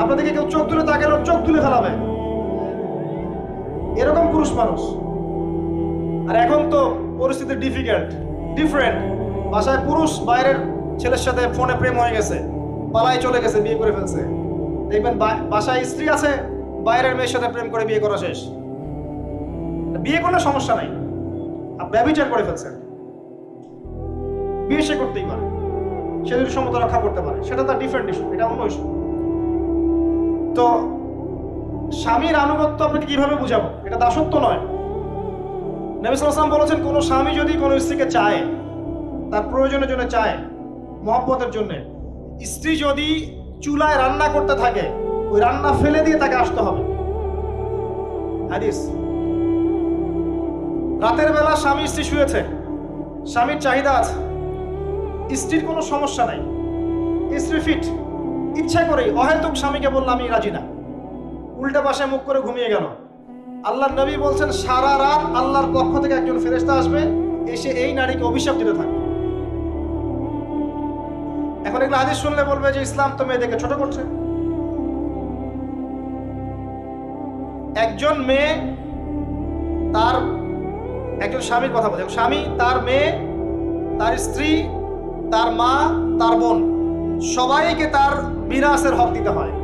আপনাদেরকে কেউ চোখ তুলে তাকে চোখ তুলে ফেলাবে। এরকম পুরুষ মানুষ। আর এখন তো পরিস্থিতি ডিফিকাল্ট ডিফারেন্ট বাসায় পুরুষ, বাইরের ছেলের সাথে ফোনে প্রেম হয়ে গেছে, পালায় চলে গেছে, বিয়ে করে ফেলছে। দেখবেন বাসায় স্ত্রী আছে, বাইরের মেয়ের সাথে প্রেম করে বিয়ে করা শেষ। বিয়ে করলে সমস্যা নাই। ব্যবচার করে ফেলছে। বিয়ে সে করতেই পারে। সে যদি সমতা রক্ষা করতে পারে, সেটা তার ডিফারেন্ট ইস্যু এটা অন্য ইস্যু তো স্বামীর আনুগত্য আপনাকে কীভাবে বুঝাবো? এটা দাসত্ব নয়। নবী সাল্লাম বলেছেন, কোনো স্বামী যদি কোনো স্ত্রীকে চায়, তার প্রয়োজনের জন্য চায়, মহব্বতের জন্য, স্ত্রী যদি চুলায় রান্না করতে থাকে, ওই রান্না ফেলে দিয়ে তাকে আসতে হবে। হাদিস। রাতের বেলা স্বামী স্ত্রী শুয়েছে, স্বামীর চাহিদা আছে, স্ত্রীর কোনো সমস্যা নাই, স্ত্রী ফিট ইচ্ছা করে অহেতুক স্বামীকে বললাম আমি রাজি না। উল্টা পাশে মুখ করে ঘুমিয়ে গেল। আল্লাহর নবী বলছেন, সারা রাত আল্লাহর পক্ষ থেকে একজন ফেরেশতা আসবে, এসে এই নারীকে অভিশাপ দিতে থাকবে। এখন এগুলো আদেশ শুনলে বলবে যে, ইসলাম তো মেয়েদেরকে ছোট করছে। একজন মেয়ে তার, একজন স্বামীর কথা বলছে স্বামী তার মেয়ে, তার স্ত্রী, তার মা, তার বোন। সবাইকে তার বিরাসের হক দিতে হয়।